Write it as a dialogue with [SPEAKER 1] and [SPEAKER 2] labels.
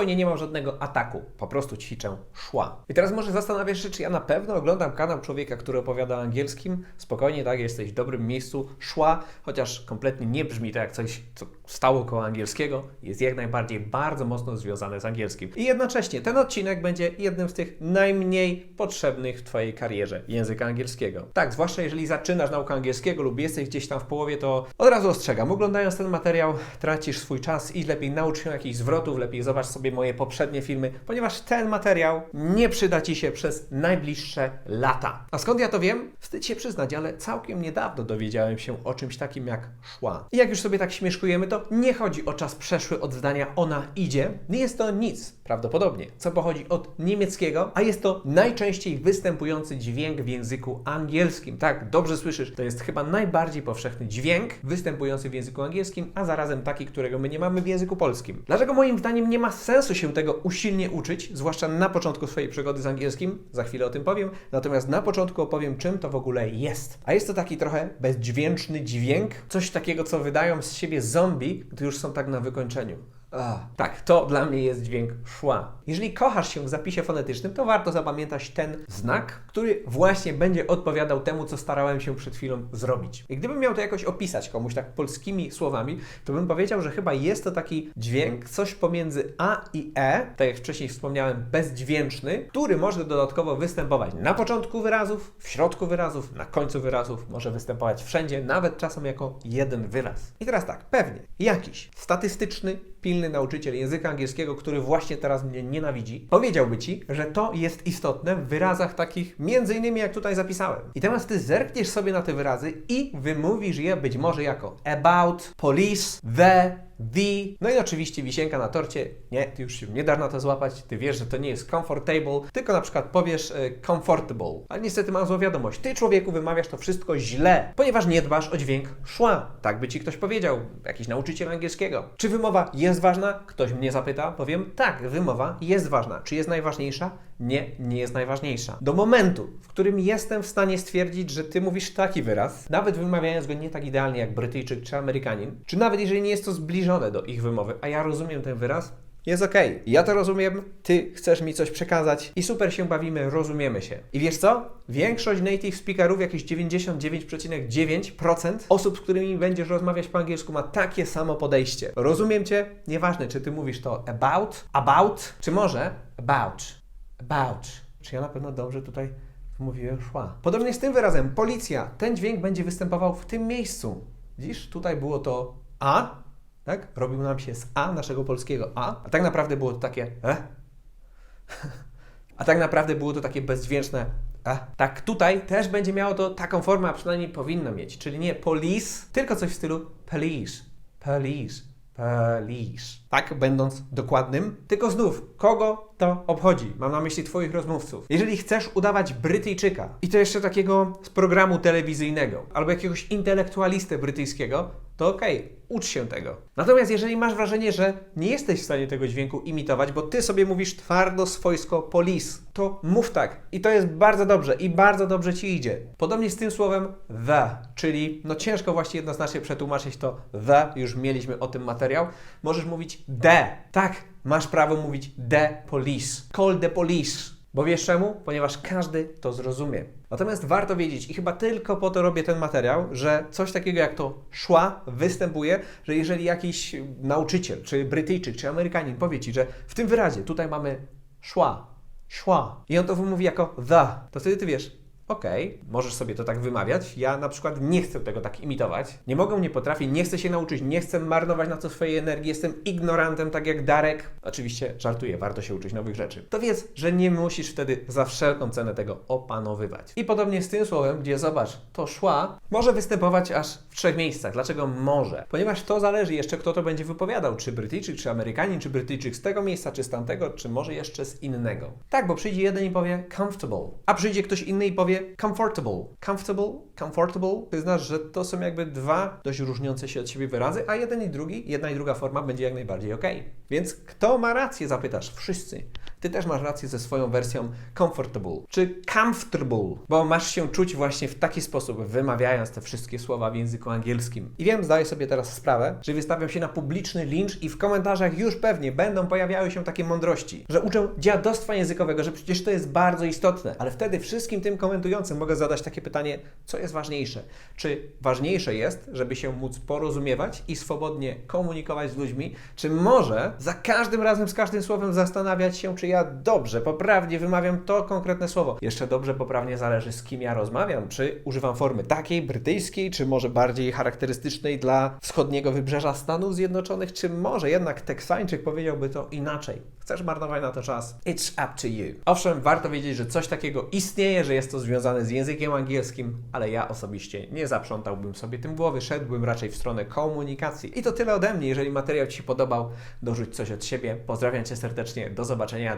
[SPEAKER 1] Spokojnie, nie mam żadnego ataku. Po prostu ćwiczę szła. I teraz może zastanawiasz się, czy ja na pewno oglądam kanał człowieka, który opowiada o angielskim. Spokojnie, tak, jesteś w dobrym miejscu. Szła, chociaż kompletnie nie brzmi to jak coś, co stało koło angielskiego, jest jak najbardziej bardzo mocno związane z angielskim. I jednocześnie ten odcinek będzie jednym z tych najmniej potrzebnych w Twojej karierze języka angielskiego. Tak, zwłaszcza jeżeli zaczynasz naukę angielskiego lub jesteś gdzieś tam w połowie, to od razu ostrzegam, oglądając ten materiał tracisz swój czas i lepiej naucz się jakichś zwrotów, lepiej zobacz sobie moje poprzednie filmy, ponieważ ten materiał nie przyda Ci się przez najbliższe lata. A skąd ja to wiem? Wstyd się przyznać, ale całkiem niedawno dowiedziałem się o czymś takim jak szła. I jak już sobie tak śmieszkujemy, to nie chodzi o czas przeszły od zdania ona idzie. Nie jest to nic, prawdopodobnie, co pochodzi od niemieckiego, a jest to najczęściej występujący dźwięk w języku angielskim. Tak, dobrze słyszysz, to jest chyba najbardziej powszechny dźwięk występujący w języku angielskim, a zarazem taki, którego my nie mamy w języku polskim. Dlaczego moim zdaniem nie ma sensu się tego usilnie uczyć, zwłaszcza na początku swojej przygody z angielskim? Za chwilę o tym powiem. Natomiast na początku opowiem, czym to w ogóle jest. A jest to taki trochę bezdźwięczny dźwięk, coś takiego, co wydają z siebie zombie, gdy już są tak na wykończeniu. Tak, to dla mnie jest dźwięk szła. Jeżeli kochasz się w zapisie fonetycznym, to warto zapamiętać ten znak, który właśnie będzie odpowiadał temu, co starałem się przed chwilą zrobić. I gdybym miał to jakoś opisać komuś tak polskimi słowami, to bym powiedział, że chyba jest to taki dźwięk, coś pomiędzy A i E, tak jak wcześniej wspomniałem, bezdźwięczny, który może dodatkowo występować na początku wyrazów, w środku wyrazów, na końcu wyrazów, może występować wszędzie, nawet czasem jako jeden wyraz. I teraz tak, pewnie jakiś statystyczny, pilny nauczyciel języka angielskiego, który właśnie teraz mnie nienawidzi, powiedziałby Ci, że to jest istotne w wyrazach takich, między innymi jak tutaj zapisałem. I teraz Ty zerkniesz sobie na te wyrazy i wymówisz je być może jako about, police, the, the. No i oczywiście wisienka na torcie. Nie, Ty już się nie dasz na to złapać. Ty wiesz, że to nie jest comfortable, tylko na przykład powiesz e, comfortable. Ale niestety mam złą wiadomość. Ty, człowieku, wymawiasz to wszystko źle, ponieważ nie dbasz o dźwięk szła. Tak by Ci ktoś powiedział, jakiś nauczyciel angielskiego. Czy wymowa jest ważna? Ktoś mnie zapyta. Powiem, tak, wymowa jest ważna. Czy jest najważniejsza? Nie, nie jest najważniejsza. Do momentu, w którym jestem w stanie stwierdzić, że ty mówisz taki wyraz, nawet wymawiając go nie tak idealnie jak Brytyjczyk czy Amerykanin, czy nawet jeżeli nie jest to zbliżone do ich wymowy, a ja rozumiem ten wyraz, jest okej. Ja to rozumiem, ty chcesz mi coś przekazać i super się bawimy, rozumiemy się. I wiesz co? Większość native speakerów, jakieś 99,9% osób, z którymi będziesz rozmawiać po angielsku ma takie samo podejście. Rozumiem cię, nieważne czy ty mówisz to about, about, czy może about, about. Czy ja na pewno dobrze tutaj mówiłem szła. Podobnie z tym wyrazem policja. Ten dźwięk będzie występował w tym miejscu. Widzisz, tutaj było to a, tak? Robił nam się z A, naszego polskiego A, a tak naprawdę było to takie E. A tak naprawdę było to takie bezdźwięczne E. Tak, tutaj też będzie miało to taką formę, a przynajmniej powinno mieć, czyli nie police, tylko coś w stylu police, police, police. Tak, będąc dokładnym. Tylko znów, kogo to obchodzi? Mam na myśli Twoich rozmówców. Jeżeli chcesz udawać Brytyjczyka i to jeszcze takiego z programu telewizyjnego albo jakiegoś intelektualistę brytyjskiego, to okej, ucz się tego. Natomiast jeżeli masz wrażenie, że nie jesteś w stanie tego dźwięku imitować, bo ty sobie mówisz twardo, swojsko, police, to mów tak. I to jest bardzo dobrze i bardzo dobrze ci idzie. Podobnie z tym słowem the, czyli no ciężko właśnie jednoznacznie przetłumaczyć to the, już mieliśmy o tym materiał. Możesz mówić the. Tak, masz prawo mówić the police. Call the police. Bo wiesz czemu? Ponieważ każdy to zrozumie. Natomiast warto wiedzieć, i chyba tylko po to robię ten materiał, że coś takiego jak to szła występuje, że jeżeli jakiś nauczyciel, czy Brytyjczyk, czy Amerykanin powie ci, że w tym wyrazie tutaj mamy szła, szła, i on to wymówi jako the, to wtedy ty wiesz, Okej, możesz sobie to tak wymawiać. Ja na przykład nie chcę tego tak imitować. Nie mogę, nie potrafię, nie chcę się nauczyć, nie chcę marnować na to swojej energii, jestem ignorantem, tak jak Darek. Oczywiście żartuję, warto się uczyć nowych rzeczy. To wiedz, że nie musisz wtedy za wszelką cenę tego opanowywać. I podobnie z tym słowem, gdzie zobacz, to szła, może występować aż w trzech miejscach. Dlaczego może? Ponieważ to zależy jeszcze, kto to będzie wypowiadał. Czy Brytyjczyk, czy Amerykanin, czy Brytyjczyk z tego miejsca, czy z tamtego, czy może jeszcze z innego. Tak, bo przyjdzie jeden i powie comfortable, a przyjdzie ktoś inny i powie sobie comfortable. Comfortable, comfortable, ty znasz, że to są jakby dwa dość różniące się od siebie wyrazy, a jeden i drugi, jedna i druga forma będzie jak najbardziej ok. Więc kto ma rację, zapytasz? Wszyscy. Ty też masz rację ze swoją wersją comfortable czy comfortable, bo masz się czuć właśnie w taki sposób, wymawiając te wszystkie słowa w języku angielskim. I wiem, zdaję sobie teraz sprawę, że wystawiam się na publiczny lincz i w komentarzach już pewnie będą pojawiały się takie mądrości, że uczę dziadostwa językowego, że przecież to jest bardzo istotne. Ale wtedy wszystkim tym komentującym mogę zadać takie pytanie, co jest ważniejsze? Czy ważniejsze jest, żeby się móc porozumiewać i swobodnie komunikować z ludźmi, czy może za każdym razem, z każdym słowem zastanawiać się, czy ja dobrze, poprawnie wymawiam to konkretne słowo. Jeszcze dobrze, poprawnie zależy z kim ja rozmawiam, czy używam formy takiej, brytyjskiej, czy może bardziej charakterystycznej dla wschodniego wybrzeża Stanów Zjednoczonych, czy może jednak Teksańczyk powiedziałby to inaczej. Chcesz marnować na to czas? It's up to you. Owszem, warto wiedzieć, że coś takiego istnieje, że jest to związane z językiem angielskim, ale ja osobiście nie zaprzątałbym sobie tym głowy, szedłbym raczej w stronę komunikacji. I to tyle ode mnie. Jeżeli materiał Ci się podobał, dorzuć coś od siebie. Pozdrawiam Cię serdecznie. Do zobaczenia,